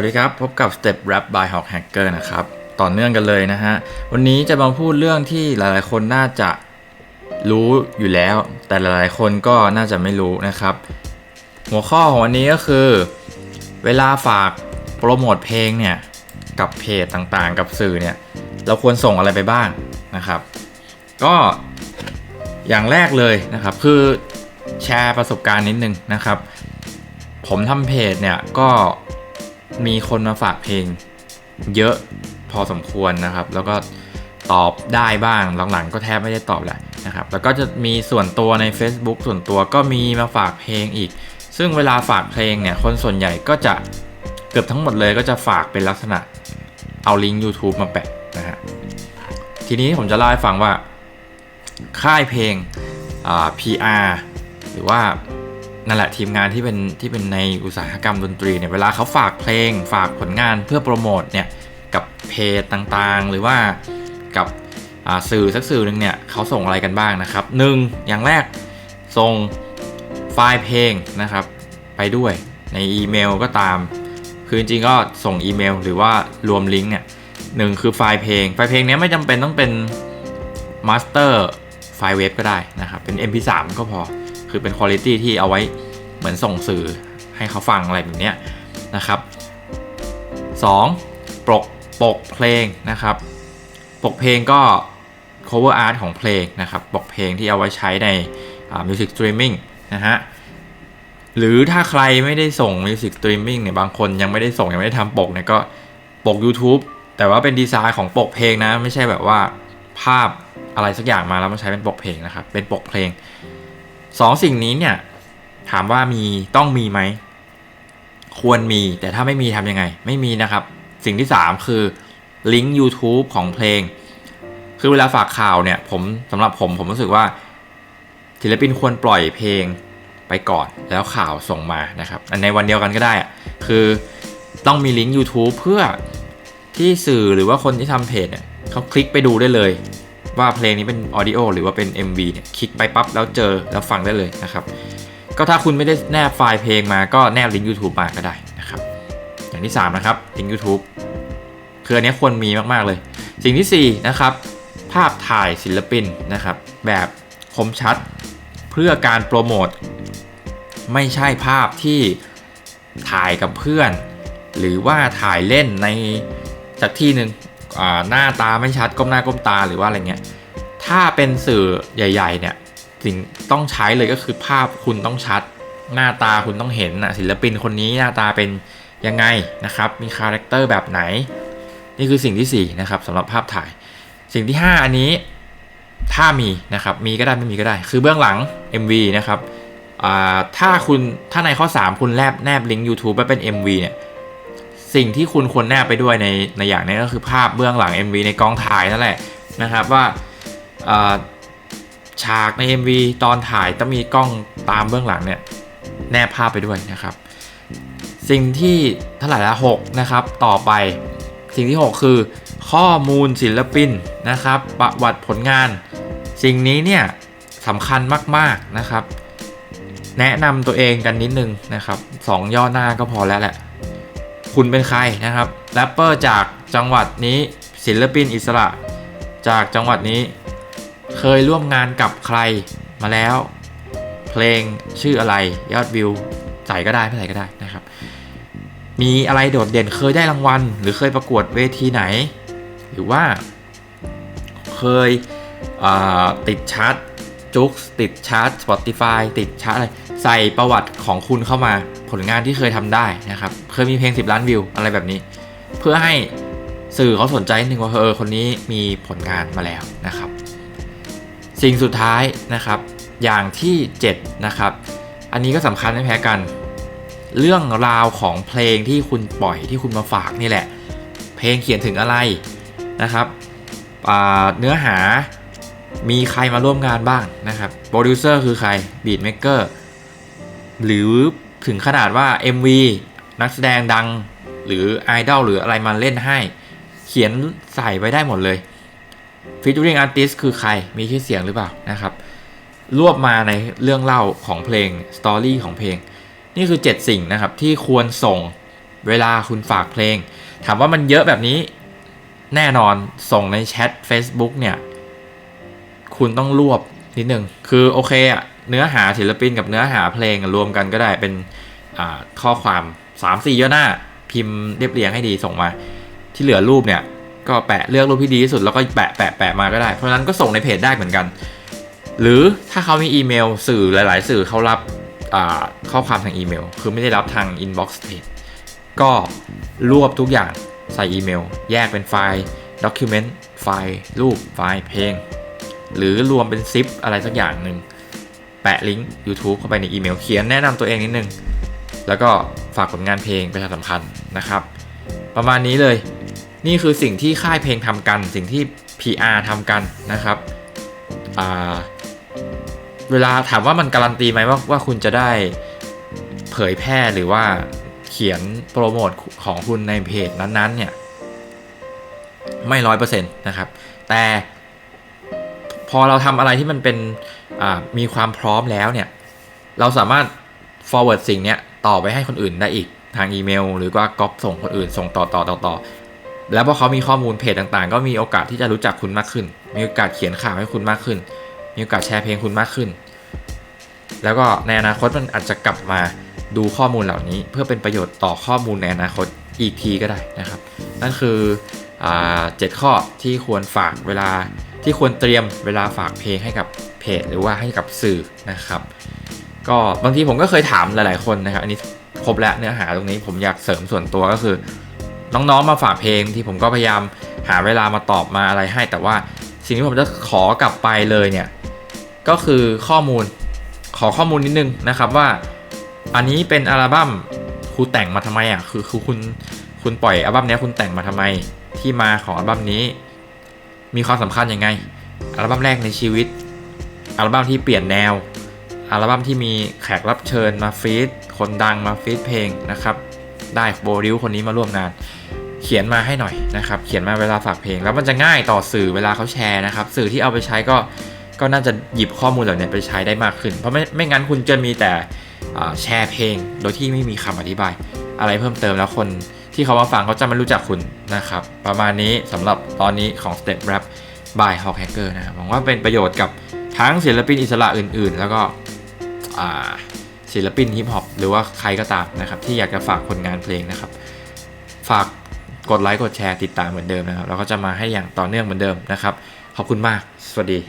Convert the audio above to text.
วัสดีครับ พบกับ Step Rap by Hawk Hacker นะครับ ต่อเนื่องกันเลยนะฮะ วันนี้จะมาพูดเรื่องที่หลายๆ คนน่าจะรู้อยู่แล้ว แต่หลายๆ คนก็น่าจะไม่รู้นะครับ หัวข้อของวันนี้ก็คือ เวลาฝากโปรโมทเพลงเนี่ย กับเพจต่างๆ กับสื่อเนี่ย เราควรส่งอะไรไปบ้างนะครับ ก็อย่างแรกเลยนะครับ คือแชร์ประสบการณ์นิดนึงนะครับ ผมทำเพจเนี่ยก็ มีคนมาฝากเพลงเยอะพอสมควรนะครับ แล้วก็ตอบได้บ้างหลังๆ ก็แทบไม่ได้ตอบแหละนะครับ แล้วก็จะมีส่วนตัวใน Facebook ส่วนตัวก็มีมาฝากเพลงอีก ซึ่งเวลาฝากเพลงเนี่ยคนส่วนใหญ่ก็จะเกือบทั้งหมดเลยก็จะฝากเป็นลักษณะเอาลิงก์ YouTube มาแปะนะฮะทีนี้ผมจะเล่าให้ฟังว่าค่ายเพลงอ่า PR หรือว่า นั่นแหละทีมงานที่เป็นที่เป็นในอุตสาหกรรมดนตรีเนี่ยเวลาเขาฝากเพลงฝากผลงานเพื่อโปรโมทเนี่ยกับเพจต่างๆ หรือว่ากับสื่อสักสื่อหนึ่งเนี่ยเขาส่งอะไรกันบ้างนะครับหนึ่งอย่างแรกส่งไฟล์เพลงนะครับ ไปด้วยในอีเมลก็ตาม คือจริงๆก็ส่งอีเมล หรือว่ารวมลิงก์เนี่ยหนึ่งคือไฟล์เพลง ไฟล์เพลงเนี้ยไม่จำเป็นต้องเป็นมาสเตอร์ไฟล์เว็บก็ได้นะครับ เป็น MP3 ก็พอ คือเป็นคุณภาพที่เอาไว้เหมือนส่งสื่อให้เขาฟังอะไรแบบนี้นะครับ 2. ปกปกเพลงนะครับ ปกเพลงก็ cover art ของเพลงนะครับ ปกเพลงที่เอาไว้ใช้ใน music streaming นะฮะหรือถ้าใครไม่ได้ส่ง Music Streaming เนี่ยบางคนยังไม่ได้ส่ง ยังไม่ได้ทำปกเนี่ยก็ปก YouTube แต่ว่าเป็นดีไซน์ของปกเพลงนะ ไม่ใช่แบบว่าภาพอะไรสักอย่างมาแล้วมาใช้เป็นปกเพลงนะครับ เป็นปกเพลง สองสิ่งนี้เนี่ยถามว่ามีต้องมีไหม ควรมีแต่ถ้าไม่มีทำยังไง ไม่มีนะครับ สิ่งที่ 3 คือลิงก์ YouTube ของเพลง คือเวลาฝากข่าวเนี่ย ผมสำหรับผมผมรู้สึกว่าศิลปินควรปล่อยเพลงไปก่อนแล้วข่าวส่งมานะครับในวันเดียวกันก็ได้ คือต้องมีลิงก์ YouTube เพื่อที่สื่อหรือว่าคนที่ทำเพจเนี่ยเขาคลิกไปดูได้เลย ว่าเพลงนี้เป็นออดิโอหรือว่าเป็น MV เนี่ยคลิกไปปั๊บแล้วเจอแล้วฟังได้เลยนะครับ ก็ถ้าคุณไม่ได้แนบไฟล์เพลงมาก็แนบลิงก์ YouTube มาก็ได้นะครับ อย่างที่ 3 นะครับลิงก์ YouTube คืออันนี้ควรมีมาก ๆ เลย สิ่งทีสี่4 นะครับ ภาพถ่ายศิลปินนะครับ แบบคมชัดเพื่อการโปรโมทไม่ใช่ภาพที่ถ่ายกับเพื่อน หรือว่าถ่ายเล่นในจากที่หนึ่ง หน้าตาไม่ชัดก้มหน้าก้มตาหรือว่าอะไรเงี้ยถ้าเป็นสื่อใหญ่ ๆ เนี่ยสิ่งต้องใช้เลยก็คือภาพคุณต้องชัด หน้าตาคุณต้องเห็นนะศิลปินคนนี้หน้าตาเป็นยังไงนะครับ มีคาแรคเตอร์แบบไหน นี่คือสิ่งที่4นะครับสำหรับภาพถ่าย สิ่งที่ 5 อันนี้ถ้ามีนะครับมีก็ได้ไม่มีก็ได้ คือเบื้องหลัง MV นะครับถ้าคุณถ้าในข้อ 3 คุณแนบแนบลิงก์ YouTube ไปเป็น MV เนี่ย สิ่งที่คุณควรแนบไปด้วยในในอย่างนี้ก็คือภาพเบื้องหลัง MV ในกองถ่ายนั่นแหละนะครับว่าฉากใน MV ตอนถ่ายต้องมีกล้องตามเบื้องหลังเนี่ยแนบภาพไปด้วยนะครับ สิ่งที่เท่าไหร่ละ6นะครับต่อไปสิ่งที่ 6 คือ ข้อมูลศิลปินนะครับ ประวัติผลงาน สิ่งนี้เนี่ยสำคัญมากๆนะครับ แนะนำตัวเองกันนิดนึงนะครับสองย่อหน้าก็พอแล้วแหละ คุณเป็นใครนะครับแรปเปอร์จากจังหวัดนี้ศิลปินอิสระ จากจังหวัดนี้ เคยร่วมงานกับใครมาแล้ว เพลงชื่ออะไรยอดวิวใส่ก็ได้ไม่ใส่ก็ได้นะครับ มีอะไรโดดเด่นเคยได้รางวัล หรือเคยประกวดเวทีไหน หรือว่าเคยติดชาร์ตจุกติดชาร์ต Spotify ติดชาร์ตอะไร ใส่ประวัติของคุณเข้ามาผลงานที่เคยทำได้นะครับ เคยมีเพลง 10 ล้านวิวอะไรแบบนี้ เพื่อให้สื่อเขาสนใจนิดนึงว่าเออคนนี้มีผลงานมาแล้วนะครับ สิ่งสุดท้ายนะครับ อย่างที่ 7 นะครับ อันนี้ก็สำคัญไม่แพ้กัน เรื่องราวของเพลงที่คุณปล่อยที่คุณมาฝากนี่แหละ เพลงเขียนถึงอะไรนะครับเนื้อหามีใครมาร่วมงานบ้างนะครับโปรดิวเซอร์คือใครบีทเม k เกอร์ หรือถึงขนาดว่า MV นักแสดงดังหรือไอดอลหรืออะไรมาเล่นให้ เขียนใส่ไว้ได้หมดเลย featuring artist คือใครมีชื่อเสียงหรือเปล่านะครับ รวบมาในเรื่องเล่าของเพลงสตอรี่ของเพลง นี่คือ 7 สิ่งนะครับ ที่ควรส่งเวลาคุณฝากเพลง ถามว่ามันเยอะแบบนี้แน่นอนส่งในแชท Facebook เนี่ย คุณต้องรวบนิดนึงคือโอเคอะ เนื้อหาศิลปินกับเนื้อหาเพลงรวมกันก็ได้เป็นข้อความ 3-4ย่อหน้า พิมพ์เรียบเรียงให้ดีส่งมา ที่เหลือรูปเนี่ย ก็แปะเลือกรูปที่ดีที่สุดแล้วก็แปะแปะแปะมาก็ได้ เพราะนั้นก็ส่งในเพจได้เหมือนกัน หรือถ้าเขามีอีเมลสื่อหลาย ๆ สื่อเขารับข้อความทางอีเมล คือไม่ได้รับทางอินบ็อกซ์เพจก็รวบทุกอย่างใส่อีเมล แยกเป็นไฟล์ด็อกิเมนต์ไฟล์รูปไฟล์เพลง หรือรวมเป็นซิปอะไรสักอย่างหนึ่ง แปะลิงก์ YouTube เข้าไปในอีเมลเขียนแนะนำตัวเองนิดนึง แล้วก็ฝากผลงานเพลงประชาสัมพันธ์นะครับ ประมาณนี้เลย นี่คือสิ่งที่ค่ายเพลงทำกัน สิ่งที่ PR ทำกันนะครับเวลาถามว่ามันการันตีไหมว่าว่าคุณจะได้เผยแพร่หรือว่าเขียนโปรโมทของคุณในเพจนั้นๆเนี่ยไม่ร้อยเปอร์เซ็นต์นะครับ แต่พอเราทำอะไรที่มันเป็น มีความพร้อมแล้วเนี่ย เราสามารถ forward สิ่งเนี้ยต่อไปให้คนอื่นได้อีกทางอีเมล หรือว่าก๊อปส่งคนอื่นส่งต่อต่อต่อต่อแล้วพอเขามีข้อมูลเพจต่างๆ ก็มีโอกาสที่จะรู้จักคุณมากขึ้น มีโอกาสเขียนข่าวให้คุณมากขึ้น มีโอกาสแชร์เพลงคุณมากขึ้น แล้วก็ในอนาคตมันอาจจะกลับมาดูข้อมูลเหล่านี้ เพื่อเป็นประโยชน์ต่อข้อมูลในอนาคตอีกทีก็ได้นะครับ นั่นคืออ่าเจ็ดข้อที่ควรฝากเวลา ที่ควรเตรียมเวลาฝากเพลงให้กับเพจหรือว่าให้กับสื่อนะครับ ก็บางทีผมก็เคยถามหลายๆคนนะครับ อันนี้ครบแล้วเนื้อหาตรงนี้ผมอยากเสริมส่วนตัวก็คือ น้องๆมาฝากเพลงที่ผมก็พยายามหาเวลามาตอบมาอะไรให้ แต่ว่าสิ่งที่ผมจะขอกลับไปเลยเนี่ยก็คือข้อมูลขอข้อมูลนิดนึงนะครับว่า อันนี้เป็นอัลบั้มคุณแต่งมาทำไมอะคือคือคุณคุณปล่อยอัลบั้มนี้คุณแต่งมาทำไมที่มาของอัลบั้มนี้ มีความสำคัญยังไง อัลบั้มแรกในชีวิต อัลบั้มที่เปลี่ยนแนว อัลบั้มที่มีแขกรับเชิญมาฟีดคนดังมาฟีดเพลงนะครับ ได้โบริวคนนี้มาร่วมงาน เขียนมาให้หน่อยนะครับ เขียนมาเวลาฝากเพลง แล้วมันจะง่ายต่อสื่อเวลาเขาแชร์นะครับ สื่อที่เอาไปใช้ก็ก็น่าจะหยิบข้อมูลเหล่านี้ไปใช้ได้มากขึ้น เพราะไม่ไม่งั้นคุณจะมีแต่แชร์เพลง โดยที่ไม่มีคำอธิบาย อะไรเพิ่มเติมแล้วคน ที่เขามาฟังเขาจะไม่รู้จักคุณนะครับ ประมาณนี้สำหรับตอนนี้ของ Step Rap by Hawk Hacker นะครับหวังว่าเป็นประโยชน์กับทั้งศิลปินอิสระอื่น ๆ แล้วก็ศิลปินฮิปฮอปหรือว่าใครก็ตามนะครับ ที่อยากจะฝากผลงานเพลงนะครับ ฝากกดไลค์กดแชร์ติดตามเหมือนเดิมนะครับเราก็จะมาให้อย่างต่อเนื่องเหมือนเดิมนะครับ ขอบคุณมาก สวัสดี